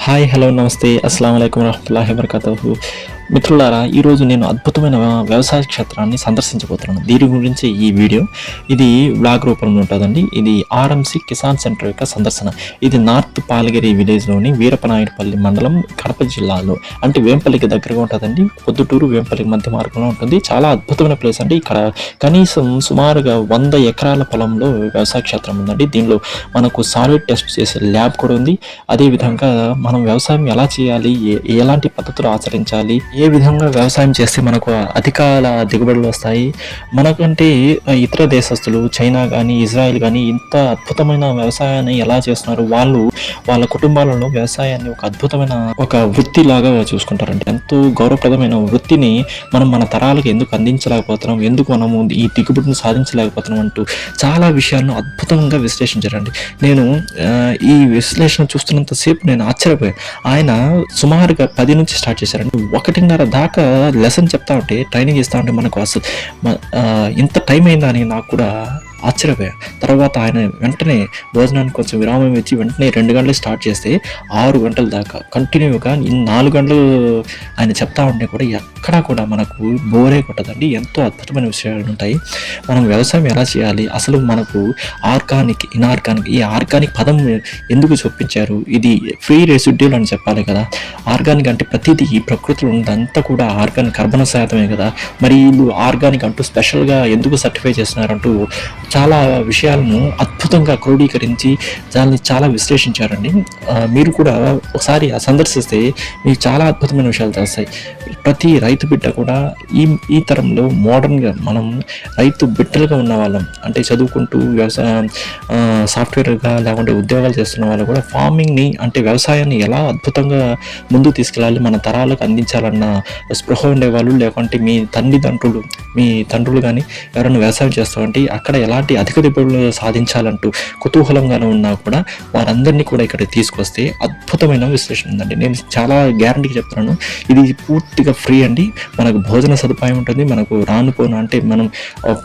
Hai, halo, namaste, assalamualaikum warahmatullahi wabarakatuh. మిత్రులారా ఈరోజు నేను అద్భుతమైన వ్యవసాయ క్షేత్రాన్ని సందర్శించబోతున్నాను. దీని గురించి ఈ వీడియో. ఇది బ్లాగ్ రూపంలో ఉంటుందండి. ఇది ఆర్ఎంసి కిసాన్ సెంటర్ యొక్క సందర్శన. ఇది నార్త్ పాలగిరి విలేజ్లోని వీరపనాయుడుపల్లి మండలం కడప జిల్లాలో. అంటే వేంపల్లికి దగ్గరగా ఉంటుందండి. పొద్దుటూరు వేంపల్లికి మధ్య మార్గంలో ఉంటుంది. చాలా అద్భుతమైన ప్లేస్ అండి. ఇక్కడ కనీసం సుమారుగా వంద ఎకరాల పొలంలో వ్యవసాయ క్షేత్రం ఉందండి. దీనిలో మనకు సాలిడ్ టెస్ట్ చేసే ల్యాబ్ కూడా ఉంది. అదేవిధంగా మనం వ్యవసాయం ఎలా చేయాలి? ఏ- ఎలాంటి పద్ధతులు ఆచరించాలి? ఏ విధంగా వ్యవసాయం చేస్తే మనకు అధికాల దిగుబడులు వస్తాయి? మనకంటే ఇతర దేశస్తులు చైనా కానీ ఇజ్రాయెల్ కానీ ఇంత అద్భుతమైన వ్యవసాయాన్ని ఎలా చేస్తున్నారు? వాళ్ళు వాళ్ళ కుటుంబాలలో వ్యవసాయాన్ని ఒక అద్భుతమైన ఒక వృత్తి లాగా చూసుకుంటారండి. ఎంతో గౌరవప్రదమైన వృత్తిని మనం మన తరాలకు ఎందుకు అందించలేకపోతున్నాం? ఎందుకు మనము ఈ దిగుబడిని సాధించలేకపోతున్నాం అంటూ చాలా విషయాలను అద్భుతంగా విశ్లేషించారండి. నేను ఈ విశ్లేషణ చూస్తున్నంతసేపు నేను ఆశ్చర్యపోయాను. ఆయన సుమారుగా పది నుంచి స్టార్ట్ చేశారండి. ఒకటిన్నర దాకా లెసన్ చెప్తా ఉంటే ట్రైనింగ్ ఇస్తా ఉంటే మనకు అసలు ఇంత టైం అయిందని నాకు కూడా ఆశ్చర్యపోయా. తర్వాత ఆయన వెంటనే భోజనానికి కొంచెం విరామం ఇచ్చి వెంటనే రెండు గంటలు స్టార్ట్ చేస్తే ఆరు గంటల దాకా. కంటిన్యూగా నాలుగు గంటలు ఆయన చెప్తా ఉంటే కూడా ఎక్కడా కూడా మనకు బోరే కొట్టదండి. ఎంతో అద్భుతమైన విషయాలు ఉంటాయి. మనం వ్యవసాయం ఎలా చేయాలి? అసలు మనకు ఆర్గానిక్ ఇన్ఆర్గానిక్ ఈ ఆర్గానిక్ పదం ఎందుకు చూపించారు ఇది ఫ్రీ రెసిడ్యూల్ అని చెప్పాలి కదా. ఆర్గానిక్ అంటే ప్రతిదీ ఈ ప్రకృతిలో ఉన్నదంతా కూడా ఆర్గానిక్ కర్బన శాతమే కదా. మరి వీళ్ళు ఆర్గానిక్ అంటూ స్పెషల్గా ఎందుకు సర్టిఫై చేస్తున్నారంటూ చాలా విషయాలను అద్భుతంగా క్రోడీకరించి దాన్ని చాలా విశ్లేషించారండి. మీరు కూడా ఒకసారి ఆ సందర్శిస్తే మీకు చాలా అద్భుతమైన విషయాలు తెలుస్తాయి. ప్రతి రైతు బిడ్డ కూడా ఈ ఈ తరంలో మోడర్న్గా మనం రైతు బిడ్డలుగా ఉన్న వాళ్ళం అంటే చదువుకుంటూ వ్యవసాయం సాఫ్ట్వేర్గా లేకుంటే ఉద్యోగాలు చేస్తున్న వాళ్ళు కూడా ఫార్మింగ్ని అంటే వ్యవసాయాన్ని ఎలా అద్భుతంగా ముందుకు తీసుకెళ్ళాలి మన తరాలకు అందించాలన్న స్పృహ ఉండేవాళ్ళు లేకుంటే మీ తల్లిదండ్రులు మీ తండ్రులు కానీ ఎవరైనా వ్యవసాయం చేస్తామంటే అక్కడ ఎలా ఎలాంటి అధిక దిగుబడులు సాధించాలంటూ కుతూహలంగానే ఉన్నా కూడా వారందరినీ కూడా ఇక్కడ తీసుకొస్తే అద్భుతమైన విశ్లేషణ ఉందండి. నేను చాలా గ్యారంటీ చెప్తున్నాను. ఇది పూర్తిగా ఫ్రీ అండి. మనకు భోజన సదుపాయం ఉంటుంది. మనకు రానుపోను అంటే మనం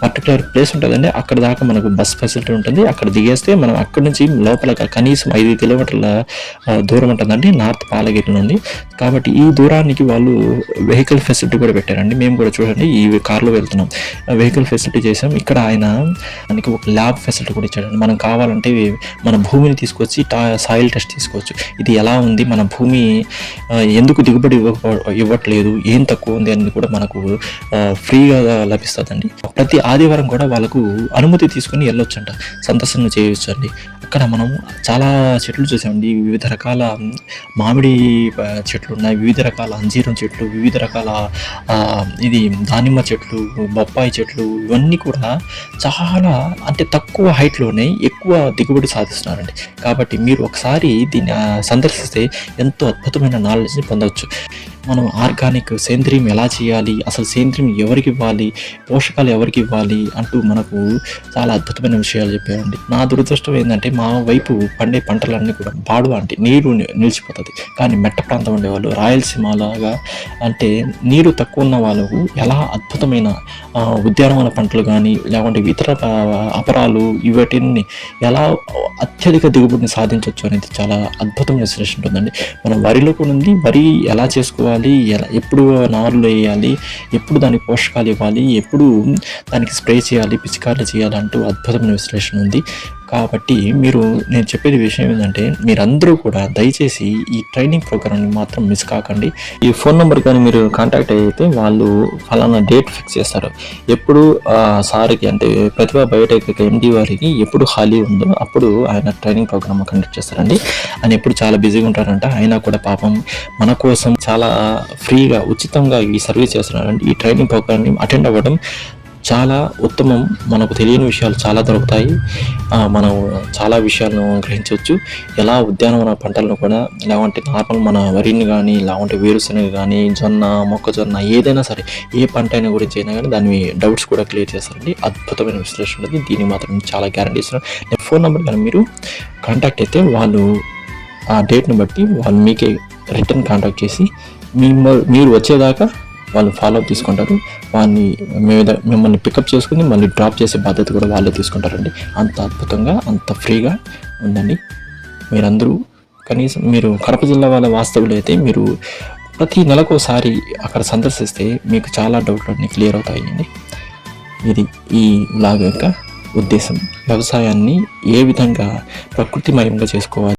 పర్టికులర్ ప్లేస్ ఉంటుందండి. అక్కడ దాకా మనకు బస్ ఫెసిలిటీ ఉంటుంది. అక్కడ దిగేస్తే మనం అక్కడ నుంచి లోపల కనీసం ఐదు కిలోమీటర్ల దూరం ఉంటుందండి. నార్త్ పాలగిరి నుండి. కాబట్టి ఈ దూరానికి వాళ్ళు వెహికల్ ఫెసిలిటీ కూడా పెట్టారండి. మేము కూడా చూడండి ఈ కార్లో వెళ్తున్నాం. వెహికల్ ఫెసిలిటీ చేసాం. ఇక్కడ ఆయన మనకి ఒక ల్యాబ్ ఫెసిలిటీ కూడా ఇచ్చాడండి. మనం కావాలంటే మన భూమిని తీసుకొచ్చి సాయిల్ టెస్ట్ తీసుకోవచ్చు. ఇది ఎలా ఉంది? మన భూమి ఎందుకు దిగుబడి ఇవ్వ ఇవ్వట్లేదు? ఏం తక్కువ ఉంది అనేది కూడా మనకు ఫ్రీగా లభిస్తుందండి. ప్రతి ఆదివారం కూడా వాళ్ళకు అనుమతి తీసుకుని వెళ్ళొచ్చంట. సందర్శన చేయొచ్చు అండి అక్కడ మనం చాలా చెట్లు చూసామండి. వివిధ రకాల మామిడి చెట్లు చెట్లు ఉన్నాయి వివిధ రకాల అంజీరం చెట్లు వివిధ రకాల ఇది దానిమ్మ చెట్లు బొప్పాయి చెట్లు ఇవన్నీ కూడా చాలా అంటే తక్కువ హైట్లోనే ఎక్కువ దిగుబడి సాధిస్తున్నారండి. కాబట్టి మీరు ఒకసారి దీన్ని సందర్శిస్తే ఎంతో అద్భుతమైన నాలెడ్జ్ని పొందవచ్చు. మనం ఆర్గానిక్ సేంద్రియం ఎలా చేయాలి? అసలు సేంద్రియం ఎవరికి ఇవ్వాలి? పోషకాలు ఎవరికి ఇవ్వాలి? అంటూ మనకు చాలా అద్భుతమైన విషయాలు చెప్పారండి. నా దురదృష్టం ఏంటంటే మా వైపు పండే పంటలన్నీ కూడా బాడు అంటే నీరు నిలిచిపోతుంది. కానీ మెట్ట ప్రాంతం ఉండేవాళ్ళు రాయలసీమ లాగా అంటే నీరు తక్కువ ఉన్న వాళ్ళకు ఎలా అద్భుతమైన ఉద్యానవన పంటలు కానీ లేకుంటే ఇతర అపరాలు ఇవటిని ఎలా అత్యధిక దిగుబడిని సాధించవచ్చు అనేది చాలా అద్భుతమైన విశ్లేషణ ఉంటుందండి. మనం వరిలో కూడా ఉంది. వరి ఎలా చేసుకోవాలి? ఎలా ఎప్పుడు నారులు వేయాలి ఎప్పుడు దానికి పోషకాలు ఇవ్వాలి ఎప్పుడు దానికి స్ప్రే చేయాలి పిచికార్లు చేయాలి అంటూ అద్భుతమైన విశ్లేషణ ఉంది. కాబట్టి మీరు నేను చెప్పేది విషయం ఏంటంటే మీరందరూ కూడా దయచేసి ఈ ట్రైనింగ్ ప్రోగ్రామ్ని మాత్రం మిస్ కాకండి. ఈ ఫోన్ నెంబర్ కానీ మీరు కాంటాక్ట్ అయితే వాళ్ళు ఫలానా డేట్ ఫిక్స్ చేస్తారు. ఎప్పుడు సార్కి అంటే ప్రతిభ బయోటెక్ ఎండి వారికి ఎప్పుడు ఖాళీ ఉందో అప్పుడు ఆయన ట్రైనింగ్ ప్రోగ్రామ్ కండక్ట్ చేస్తారండి. ఆయన ఎప్పుడు చాలా బిజీగా ఉంటారంట. అయినా కూడా పాపం మన కోసం చాలా ఫ్రీగా ఉచితంగా ఈ సర్వీస్ చేస్తున్నారండి. ఈ ట్రైనింగ్ ప్రోగ్రామ్ని అటెండ్ అవ్వడం చాలా ఉత్తమం మనకు తెలియని విషయాలు చాలా దొరుకుతాయి. మనం చాలా విషయాలను గ్రహించవచ్చు. ఎలా ఉద్యానవన పంటలను కూడా లేవంటే నార్మల్ మన వరిని కానీ లేవంటే వేరుశనగ కానీ జొన్న మొక్కజొన్న ఏదైనా సరే ఏ పంట అయినా గురించి అయినా కానీ దాని డౌట్స్ కూడా క్లియర్ చేస్తారండి. అద్భుతమైన విశ్లేషణ ఉంటుంది దీన్ని మాత్రం చాలా గ్యారంటీ ఇస్తున్నాను. నేను ఫోన్ నెంబర్ కానీ మీరు కాంటాక్ట్ అయితే వాళ్ళు ఆ డేట్ని బట్టి వాళ్ళు మీకే రిటర్న్ కాంటాక్ట్ చేసి మిమ్మల్ని మీరు వచ్చేదాకా వాళ్ళు ఫాలో అప్ తీసుకుంటారు. వాళ్ళని మీద మిమ్మల్ని పికప్ చేసుకుని మళ్ళీ డ్రాప్ చేసే బాధ్యత కూడా వాళ్ళే తీసుకుంటారండి. అంత అద్భుతంగా అంత ఫ్రీగా ఉందండి. మీరందరూ కనీసం మీరు కడప జిల్లా వాళ్ళ వాస్తవులు అయితే మీరు ప్రతి నెలకోసారి అక్కడ సందర్శిస్తే మీకు చాలా డౌట్లు అన్నీ క్లియర్ అవుతాయండి. ఇది ఈ వ్లాగ్ యొక్క ఉద్దేశం. వ్యవసాయాన్ని ఏ విధంగా ప్రకృతిమయంగా చేసుకోవాలి?